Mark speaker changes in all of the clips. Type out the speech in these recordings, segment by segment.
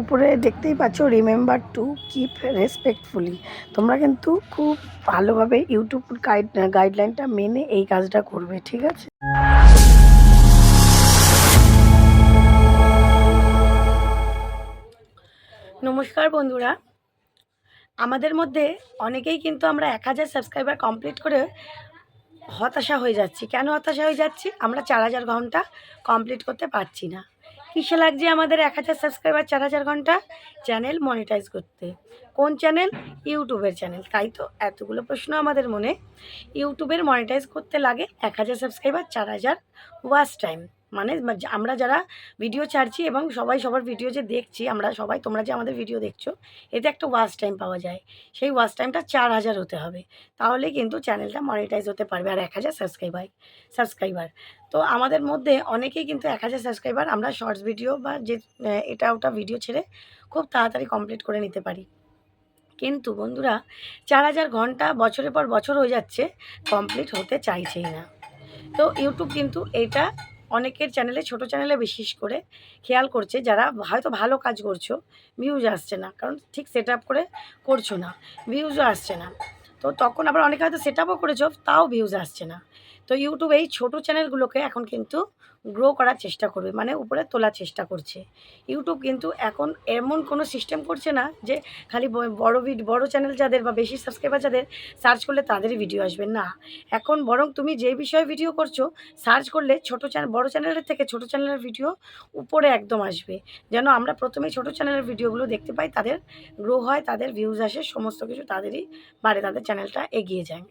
Speaker 1: উপরে দেখতেই পাচ্ছ রিমেম্বার টু কিপ রেসপেক্টফুলি তোমরা কিন্তু খুব ভালোভাবে ইউটিউব গাইড গাইডলাইনটা মেনে এই কাজটা করবে, ঠিক আছে? নমস্কার বন্ধুরা। আমাদের মধ্যে অনেকেই কিন্তু আমরা এক হাজার সাবস্ক্রাইবার কমপ্লিট করে হতাশা হয়ে যাচ্ছি। কেন হতাশা হয়ে যাচ্ছি? আমরা চার হাজার ঘণ্টা কমপ্লিট করতে পারছি না। কিসে লাগছে আমাদের এক হাজার সাবস্ক্রাইবার চার হাজার ঘণ্টা চ্যানেল মনিটাইজ করতে? কোন চ্যানেল ইউটিউবের চ্যানেল তাই তো, এতগুলো প্রশ্ন আমাদের মনে। ইউটিউবের মনিটাইজ করতে লাগে এক হাজার সাবস্ক্রাইবার চার হাজার ওয়াচ টাইম মানে আমরা যারা ভিডিও ছাড়ছি এবং সবাই সবার ভিডিও যে দেখছি, আমরা সবাই, তোমরা যে আমাদের ভিডিও দেখছ, এতে একটা ওয়াচ টাইম পাওয়া যায়। সেই ওয়াচ টাইমটা চার হাজার হতে হবে। তাহলে কিন্তু চ্যানেলটা মনিটাইজ হতে পারবে আর এক হাজার সাবস্ক্রাইবার সাবস্ক্রাইবার তো আমাদের মধ্যে অনেকেই কিন্তু এক হাজার সাবস্ক্রাইবার আমরা শর্টস ভিডিও বা যে এটা ওটা ভিডিও ছেড়ে খুব তাড়াতাড়ি কমপ্লিট করে নিতে পারি। কিন্তু বন্ধুরা, চার হাজার ঘণ্টা বছরের পর বছর হয়ে যাচ্ছে কমপ্লিট হতে চাইছেই না। তো ইউটিউব কিন্তু এটা অনেকের চ্যানেলে ছোট চ্যানেলে বিশেষ করে খেয়াল করছে যারা হয়তো ভালো কাজ করছ ভিউজ আসছে না। কারণ ঠিক সেট আপ করে করছ না ভিউজও আসছে না। তো তখন আবার অনেকে হয়তো সেট আপও করেছ, তাও ভিউজ আসছে না। তো ইউটিউব এই ছোটো চ্যানেলগুলোকে এখন কিন্তু গ্রো করার চেষ্টা করবে মানে উপরে তোলার চেষ্টা করছে। ইউটিউব কিন্তু এখন এমন কোনো সিস্টেম করছে না যে খালি বড় ভিড বড় চ্যানেল যাদের বা বেশি সাবস্ক্রাইবার যাদের সার্চ করলে তাদেরই ভিডিও আসবে, না। এখন বরং তুমি যে বিষয়ে ভিডিও করছ সার্চ করলে ছোটো চ্যানেল বড় চ্যানেলের থেকে ছোটো চ্যানেলের ভিডিও উপরে একদম আসবে। যেন আমরা প্রথমে ছোটো চ্যানেলের ভিডিওগুলো দেখতে পাই, তাদের গ্রো হয়, তাদের ভিউজ আসে, সমস্ত কিছু তাদেরই বাড়ে, তাদের চ্যানেলটা এগিয়ে যায়।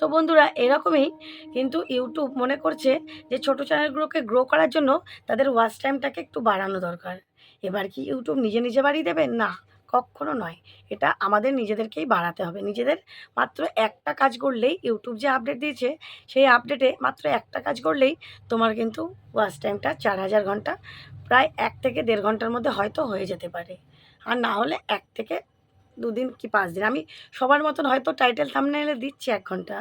Speaker 1: তো বন্ধুরা, এরকমই কিন্তু ইউটিউব মনে করছে যে ছোটো চ্যানেলগুলোকে গ্রো করার জন্য তাদের ওয়াচ টাইমটাকে একটু বাড়ানো দরকার। এবার কি ইউটিউব নিজে নিজে বাড়িয়ে দেবে? না, কখনো নয়। এটা আমাদের নিজেদেরকেই বাড়াতে হবে। নিজেদের মাত্র একটা কাজ করলেই ইউটিউব যে আপডেট দিয়েছে, সেই আপডেটে মাত্র একটা কাজ করলেই তোমার কিন্তু ওয়াচ টাইমটা চার হাজার ঘণ্টা, প্রায় এক থেকে দেড় ঘণ্টার মধ্যে হয়তো হয়ে যেতে পারে। আর না হলে এক থেকে দুদিন কি পাঁচ দিন। আমি সবার মতন হয়তো টাইটেল থামনেলে দিচ্ছি এক ঘণ্টা।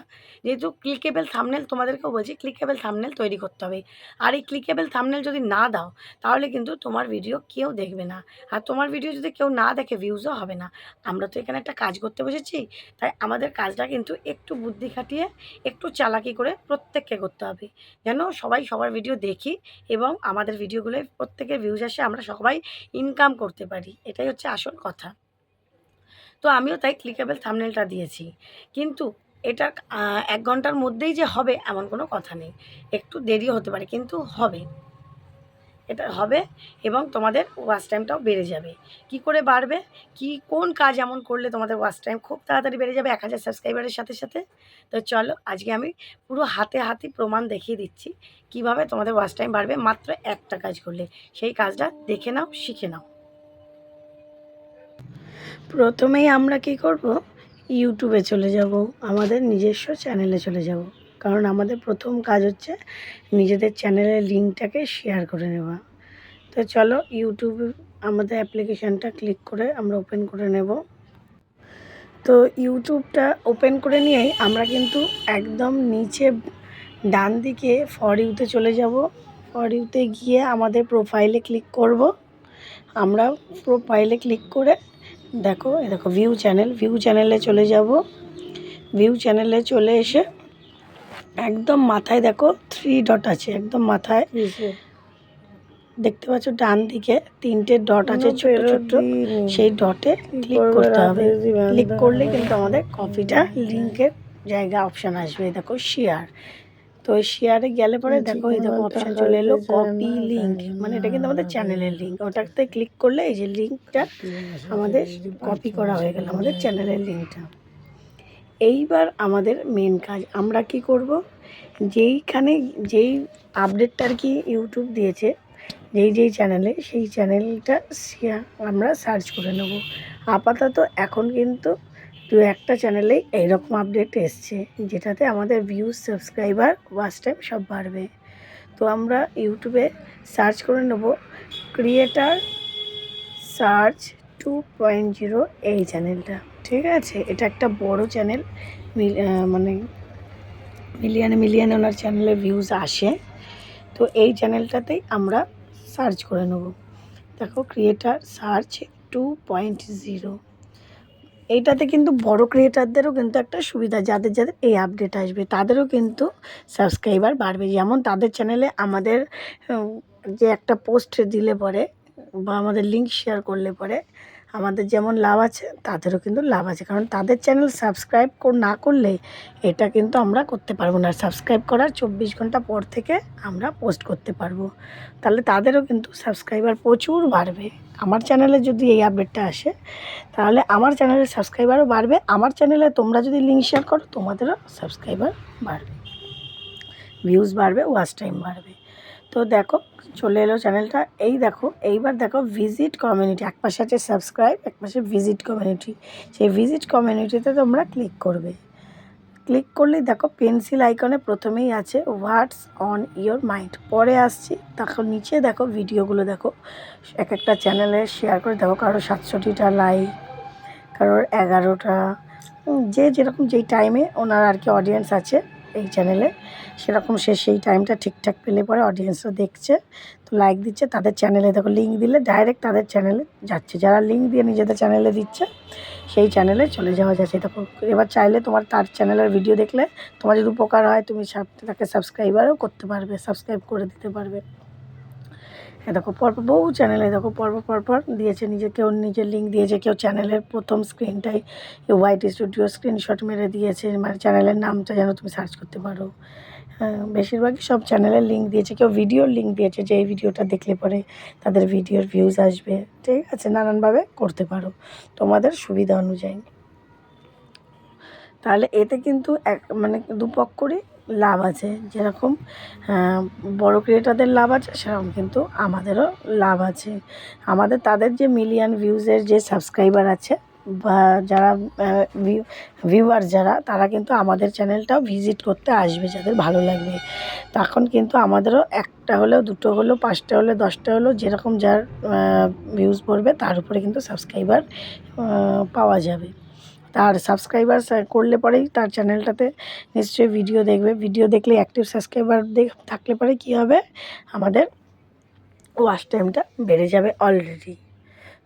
Speaker 1: যেহেতু ক্লিকেবল থামনেল তোমাদেরকেও বলছি ক্লিকেবল থামনেল তৈরি করতে হবে। আর এই ক্লিকেবল থামনেল যদি না দাও, তাহলে কিন্তু তোমার ভিডিও কেউ দেখবে না। আর তোমার ভিডিও যদি কেউ না দেখে ভিউজও হবে না। আমরা তো এখানে একটা কাজ করতে বসেছি, তাই আমাদের কাজটা কিন্তু একটু বুদ্ধি খাটিয়ে, একটু চালাকি করে প্রত্যেককে করতে হবে। যেন সবাই সবার ভিডিও দেখি এবং আমাদের ভিডিওগুলোয় প্রত্যেকের ভিউজ আসে, আমরা সবাই ইনকাম করতে পারি। এটাই হচ্ছে আসল কথা। তো আমিও তাই ক্লিকেবল থামনেলটা দিয়েছি। কিন্তু এটা এক ঘণ্টার মধ্যেই যে হবে এমন কোনো কথা নেই। একটু দেরিও হতে পারে, কিন্তু হবে। এটা হবে এবং তোমাদের ওয়াচ টাইমটাও বেড়ে যাবে। কি করে বাড়বে? কি, কোন কাজ এমন করলে তোমাদের ওয়াচ টাইম খুব তাড়াতাড়ি বেড়ে যাবে? এক হাজার সাবস্ক্রাইবারের সাথে সাথে। তো চলো, আজকে আমি পুরো হাতে হাতে প্রমাণ দেখিয়ে দিচ্ছি কীভাবে তোমাদের ওয়াচ টাইম বাড়বে মাত্র একটা কাজ করলে। সেই কাজটা দেখে নাও, শিখে নাও। প্রথমেই আমরা কি করব? ইউটিউবে চলে যাব, আমাদের নিজস্ব চ্যানেলে চলে যাব। কারণ আমাদের প্রথম কাজ হচ্ছে নিজেদের চ্যানেলের লিঙ্কটাকে শেয়ার করে নেওয়া। তো চলো ইউটিউবে আমাদের অ্যাপ্লিকেশানটা ক্লিক করে আমরা ওপেন করে নেব। তো ইউটিউবটা ওপেন করে নিয়েই আমরা কিন্তু একদম নিচে ডান দিকে ফর ইউতে চলে যাব। ফর ইউতে গিয়ে আমাদের প্রোফাইলে ক্লিক করব। আমরা প্রোফাইলে ক্লিক করে দেখো এ দেখো ভিউ চ্যানেল ভিউ চ্যানেলে চলে যাব। ভিউ চ্যানেলে চলে এসে একদম মাথায় দেখো থ্রি ডট আছে একদম মাথায়। দেখতে পাচ্ছ ডান দিকে তিনটে ডট আছে ছোট ছোট সেই ডটে ক্লিক করতে হবে। ক্লিক করলে কিন্তু আমাদের কপিটা লিঙ্কের জায়গা অপশান আসবে। দেখো শেয়ার তো শেয়ারে গেলে পরে দেখো এই দেখো অপশান চলে এলো কপি লিঙ্ক মানে এটা কিন্তু আমাদের চ্যানেলের লিঙ্ক ওটাতে ক্লিক করলে এই যে লিঙ্কটা আমাদের কপি করা হয়ে গেল আমাদের চ্যানেলের লিঙ্কটা এইবার আমাদের মেন কাজ আমরা কি করব? যেইখানে যেই আপডেটটা আর কি ইউটিউব দিয়েছে যেই যেই চ্যানেলে সেই চ্যানেলটা শেয়ার আমরা সার্চ করে নেব। আপাতত এখন কিন্তু দু একটা চ্যানেলেই এইরকম আপডেট এসছে, যেটাতে আমাদের ভিউজ সাবস্ক্রাইবার ওয়াচ টাইম সব বাড়বে। তো আমরা ইউটিউবে সার্চ করে নেব creator search two point zero এই চ্যানেলটা ঠিক আছে? এটা একটা বড় চ্যানেল মানে মিলিয়নে মিলিয়নে ওনার চ্যানেলে ভিউজ আসে। তো এই চ্যানেলটাতেই আমরা সার্চ করে নেব।
Speaker 2: দেখো creator search two point zero এইটাতে কিন্তু বড় ক্রিয়েটারদেরও কিন্তু একটা সুবিধা, যাদের যাদের এই আপডেট আসবে, তাদেরও কিন্তু সাবস্ক্রাইবার বাড়বে। যেমন তাদের চ্যানেলে আমাদের যে একটা পোস্ট দিলে পরে বা আমাদের লিঙ্ক শেয়ার করলে পরে আমাদের যেমন লাভ আছে, তাদেরও কিন্তু লাভ আছে। কারণ তাদের চ্যানেল সাবস্ক্রাইব না করলে এটা কিন্তু আমরা করতে পারব না। সাবস্ক্রাইব করার চব্বিশ ঘণ্টা পর থেকে আমরা পোস্ট করতে পারব। তাহলে তাদেরও কিন্তু সাবস্ক্রাইবার প্রচুর বাড়বে। আমার চ্যানেলে যদি এই আপডেটটা আসে, তাহলে আমার চ্যানেলের সাবস্ক্রাইবারও বাড়বে। আমার চ্যানেলে তোমরা যদি লিঙ্ক শেয়ার করো, তোমাদেরও সাবস্ক্রাইবার বাড়বে। ভিউজ বাড়বে ওয়াচ টাইম বাড়বে। তো দেখো, চলে এলো চ্যানেলটা। এই দেখো, এইবার দেখো ভিজিট কমিউনিটি এক পাশে আছে সাবস্ক্রাইব এক পাশে ভিজিট কমিউনিটি সেই ভিজিট কমিউনিটিতে তোমরা ক্লিক করবে। ক্লিক করলেই দেখো পেন্সিল আইকনে প্রথমেই আছে হোয়াটস অন ইয়োর মাইন্ড পরে আসছি তখন নিচে দেখো ভিডিওগুলো দেখো। এক একটা চ্যানেলে শেয়ার করে দেখো কারও সাতষট্টিটা লাইক কারোর এগারোটা। যে যেরকম যেই টাইমে ওনার আর কি অডিয়েন্স আছে এই চ্যানেলে সেরকম সে সেই টাইমটা ঠিকঠাক পেলে পরে অডিয়েন্সও দেখছে, তো লাইক দিচ্ছে, তাদের চ্যানেলে দেখো লিঙ্ক দিলে ডাইরেক্ট তাদের চ্যানেলে যাচ্ছে। যারা লিঙ্ক দিয়ে নিজেদের চ্যানেলে দিচ্ছে, সেই চ্যানেলে চলে যাওয়া যাচ্ছে দেখো, এবার চাইলে তোমার তার চ্যানেলের ভিডিও দেখলে তোমার যদি উপকার হয়, তুমি তাকে সাবস্ক্রাইবারও করতে পারবে সাবস্ক্রাইব করে দিতে পারবে। দেখো পরপর বহু চ্যানেলে দেখো পরপর পরপর দিয়েছে নিজে কেউ নিজের লিঙ্ক দিয়েছে কেউ চ্যানেলের প্রথম স্ক্রিনটাই হোয়াইট স্টুডিও স্ক্রিনশট মেরে দিয়েছে মানে চ্যানেলের নামটা যেন তুমি সার্চ করতে পারো। হ্যাঁ, বেশিরভাগই সব চ্যানেলের লিঙ্ক দিয়েছে কেউ ভিডিওর লিঙ্ক দিয়েছে যে এই ভিডিওটা দেখলে পরে তাদের ভিডিওর ভিউজ আসবে। ঠিক আছে নানানভাবে করতে পারো তোমাদের সুবিধা অনুযায়ী। তাহলে এতে কিন্তু এক মানে দুপক্ষরই লাভ আছে। যেরকম বড় ক্রিয়েটারদের লাভ আছে, সেরকম কিন্তু আমাদেরও লাভ আছে। আমাদের, তাদের যে মিলিয়ন ভিউজের যে সাবস্ক্রাইবার আছে, বা যারা ভিউয়ার যারা, তারা কিন্তু আমাদের চ্যানেলটাও ভিজিট করতে আসবে, যাদের ভালো লাগবে। তখন কিন্তু আমাদেরও একটা হলেও, দুটো হলেও, পাঁচটা হলেও, দশটা হলেও, যেরকম যার ভিউজ পড়বে, তার উপরে কিন্তু সাবস্ক্রাইবার পাওয়া যাবে। তার সাবস্ক্রাইবার করলে পরেই তার চ্যানেলটাতে নিশ্চয়ই ভিডিও দেখবে। ভিডিও দেখলে অ্যাক্টিভ সাবস্ক্রাইবার দেখ, থাকলে পরে কী হবে? আমাদের ওয়াচ টাইমটা বেড়ে যাবে অলরেডি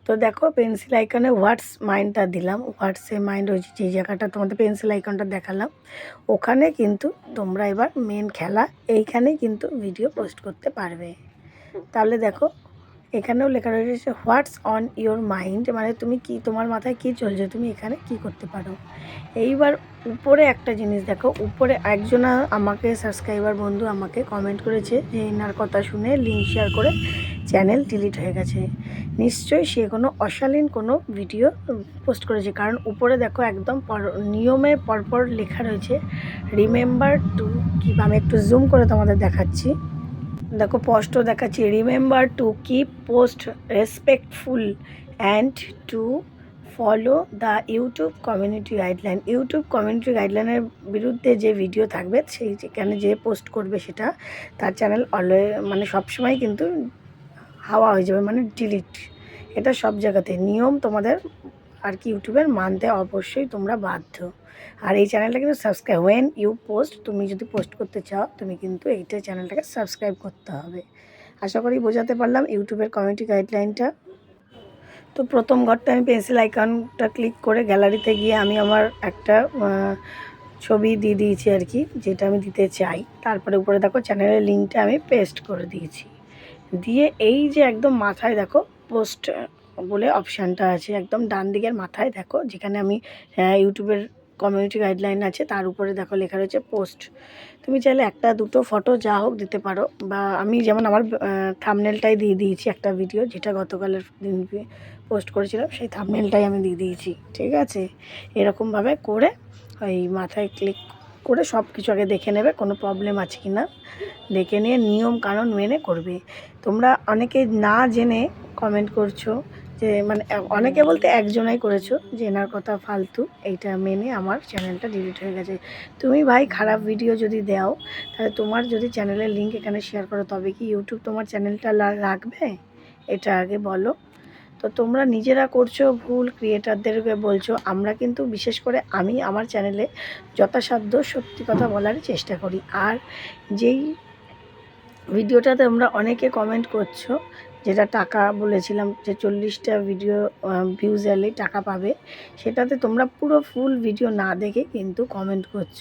Speaker 2: তো দেখো পেন্সিল আইকনে হোয়াটস মাইন্ডটা দিলাম। হোয়াটসে মাইন্ড ওই যে জায়গাটা তোমাদের পেন্সিল আইকনটা দেখালাম, ওখানে কিন্তু তোমরা এবার মেন খেলা এইখানেই কিন্তু ভিডিও পোস্ট করতে পারবে। তাহলে দেখো এখানেও লেখা রয়েছে হোয়াটস অন ইওর মাইন্ড মানে তুমি কি, তোমার মাথায় কি চলছে? তুমি এখানে কি করতে পারো? এইবার উপরে একটা জিনিস দেখো। উপরে একজনা আমাকে সাবস্ক্রাইবার বন্ধু আমাকে কমেন্ট করেছে যে এনার কথা শুনে লিঙ্ক শেয়ার করে চ্যানেল ডিলিট হয়ে গেছে। নিশ্চয়ই সে কোনো অশালীন কোনো ভিডিও পোস্ট করেছে। কারণ উপরে দেখো একদম পর- নিয়মে পরপর লেখা রয়েছে রিমেম্বার টু কি আমি একটু জুম করে তোমাদের দেখাচ্ছি। দেখো, স্পষ্ট দেখাচ্ছি। Remember to keep post respectful and to follow the YouTube community guideline YouTube community গাইডলাইনের বিরুদ্ধে যে ভিডিও থাকবে, সেই যেখানে যে পোস্ট করবে সেটা তার চ্যানেল অলওয়ে মানে সবসময় কিন্তু হাওয়া হয়ে যাবে মানে ডিলিট এটা সব জায়গাতে। নিয়ম তোমাদের আর কি ইউটিউবের মানতে অবশ্যই তোমরা বাধ্য। আর এই চ্যানেলটা কিন্তু সাবস্ক্রাইব ওয়েন ইউ পোস্ট তুমি যদি পোস্ট করতে চাও, তুমি কিন্তু এইটা চ্যানেলটাকে সাবস্ক্রাইব করতে হবে। আশা করি বোঝাতে পারলাম ইউটিউবের কমিউনিটি গাইডলাইনটা তো প্রথম ঘরটা আমি পেন্সিল আইকনটা ক্লিক করে গ্যালারিতে গিয়ে আমি আমার একটা ছবি দিয়ে দিয়েছি আর কি, যেটা আমি দিতে চাই। তারপরে উপরে দেখো চ্যানেলের লিঙ্কটা আমি পেস্ট করে দিয়েছি। দিয়ে এই যে একদম মাথায় দেখো পোস্ট বলে অপশানটা আছে। একদম ডান দিকের মাথায় দেখো, যেখানে আমি ইউটিউবের কমিউনিটি গাইডলাইন আছে, তার উপরে দেখো লেখা রয়েছে পোস্ট তুমি চাইলে একটা, দুটো ফটো যা হোক দিতে পারো। বা আমি যেমন আমার থামনেলটাই দিয়ে দিয়েছি একটা ভিডিও যেটা গতকালের দিন পোস্ট করেছিলাম, সেই থামনেলটাই আমি দিয়ে দিয়েছি, ঠিক আছে? এরকমভাবে করে ওই মাথায় ক্লিক করে সব কিছু আগে দেখে নেবে, কোনো প্রবলেম আছে কি না দেখে নিয়ে নিয়ম কানুন মেনে করবে। তোমরা অনেকে না জেনে কমেন্ট করছ যে মানে অনেকে বলতে একজনাই করেছ যে, এনার কথা ফালতু, এইটা মেনে আমার চ্যানেলটা ডিলিট হয়ে গেছে। তুমি ভাই খারাপ ভিডিও যদি দাও, তাহলে তোমার যদি চ্যানেলের লিঙ্ক এখানে শেয়ার করো, তবে কি ইউটিউব তোমার চ্যানেলটা রাখবে এটা আগে বলো। তো তোমরা নিজেরা করছ ভুল ক্রিয়েটারদেরকে বলছো, আমরা কিন্তু বিশেষ করে আমি আমার চ্যানেলে যথাসাধ্য সত্যি কথা বলার চেষ্টা করি। আর যেই ভিডিওটাতে তোমরা অনেকে কমেন্ট করছ যেটা টাকা বলেছিলাম যে চল্লিশটা ভিডিও ভিউজ এলে টাকা পাবে, সেটাতে তোমরা পুরো ফুল ভিডিও না দেখে কিন্তু কমেন্ট করছ।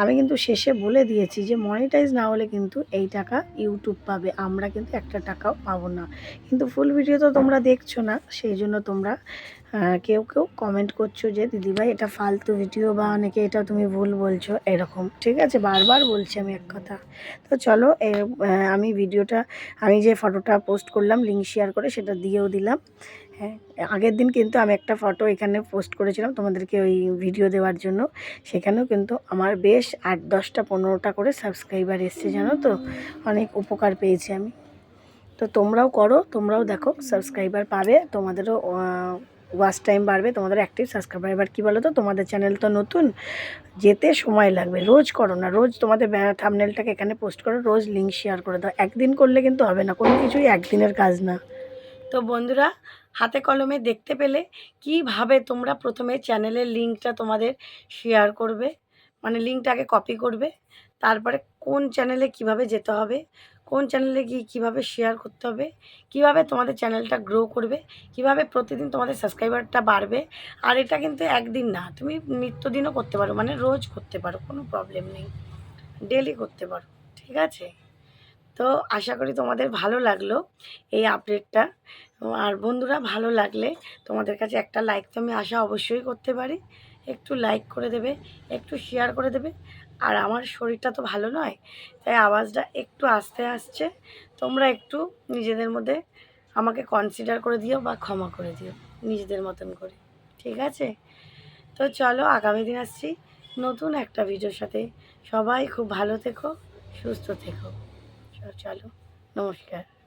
Speaker 2: আমি কিন্তু শেষে বলে দিয়েছি যে মনিটাইজ না হলে কিন্তু এই টাকা ইউটিউব পাবে, আমরা কিন্তু একটা টাকাও পাবো না। কিন্তু ফুল ভিডিও তো তোমরা দেখছ না, সেই জন্য তোমরা কেউ কেউ কমেন্ট করছ যে, দিদিভাই, এটা ফালতু ভিডিও বা অনেকে এটা তুমি ভুল বলছো। এরকম, ঠিক আছে? বারবার বলছি আমি এক কথা। তো চলো আমি ভিডিওটা আমি যে ফটোটা পোস্ট করলাম লিঙ্ক শেয়ার করে সেটা দিয়েও দিলাম। হ্যাঁ আগের দিন কিন্তু আমি একটা ফটো এখানে পোস্ট করেছিলাম তোমাদেরকে ওই ভিডিও দেওয়ার জন্য। সেখানেও কিন্তু আমার বেশ আট, দশটা, পনেরোটা করে সাবস্ক্রাইবার এসছে, জানো তো? অনেক উপকার পেয়েছি আমি। তো তোমরাও করো, তোমরাও দেখো সাবস্ক্রাইবার পাবে, তোমাদেরও ওয়াচ টাইম বাড়বে, তোমাদের অ্যাক্টিভ সাবস্ক্রাইবার এবার কী বলো তো তোমাদের চ্যানেল তো নতুন, যেতে সময় লাগবে, রোজ করো না, রোজ তোমাদের থামনেলটাকে এখানে পোস্ট করো, রোজ লিঙ্ক শেয়ার করে দাও, একদিন করলে কিন্তু হবে না, কোনো কিছুই একদিনের কাজ না। তো বন্ধুরা, হাতে কলমে দেখতে পেলে কীভাবে তোমরা প্রথমে চ্যানেলের লিঙ্কটা তোমাদের শেয়ার করবে মানে লিঙ্কটাকে কপি করবে, তারপরে কোন চ্যানেলে কীভাবে যেতে হবে কোন চ্যানেলে গিয়ে কীভাবে শেয়ার করতে হবে, কীভাবে তোমাদের চ্যানেলটা গ্রো করবে, কীভাবে প্রতিদিন তোমাদের সাবস্ক্রাইবারটা বাড়বে, আর এটা কিন্তু একদিন না, তুমি নিত্যদিনও করতে পারো মানে রোজ করতে পারো, কোনো প্রবলেম নেই ডেলি করতে পারো, ঠিক আছে? তো আশা করি তোমাদের ভালো লাগল এই আপডেটটা আর বন্ধুরা ভালো লাগলে তোমাদের কাছে একটা লাইক তো আমি আশা অবশ্যই করতে পারি। একটু লাইক করে দেবে, একটু শেয়ার করে দেবে। আর আমার শরীরটা তো ভালো নয়, তাই আওয়াজটা একটু আস্তে আসছে। তোমরা একটু নিজেদের মধ্যে আমাকে কনসিডার করে দিও বা ক্ষমা করে দিও, নিজেদের মতন করে। ঠিক আছে? তো চলো আগামী দিন আসছি নতুন একটা ভিডিওর সাথে। সবাই খুব ভালো থেকো, সুস্থ থেকো। চলো, নমস্কার।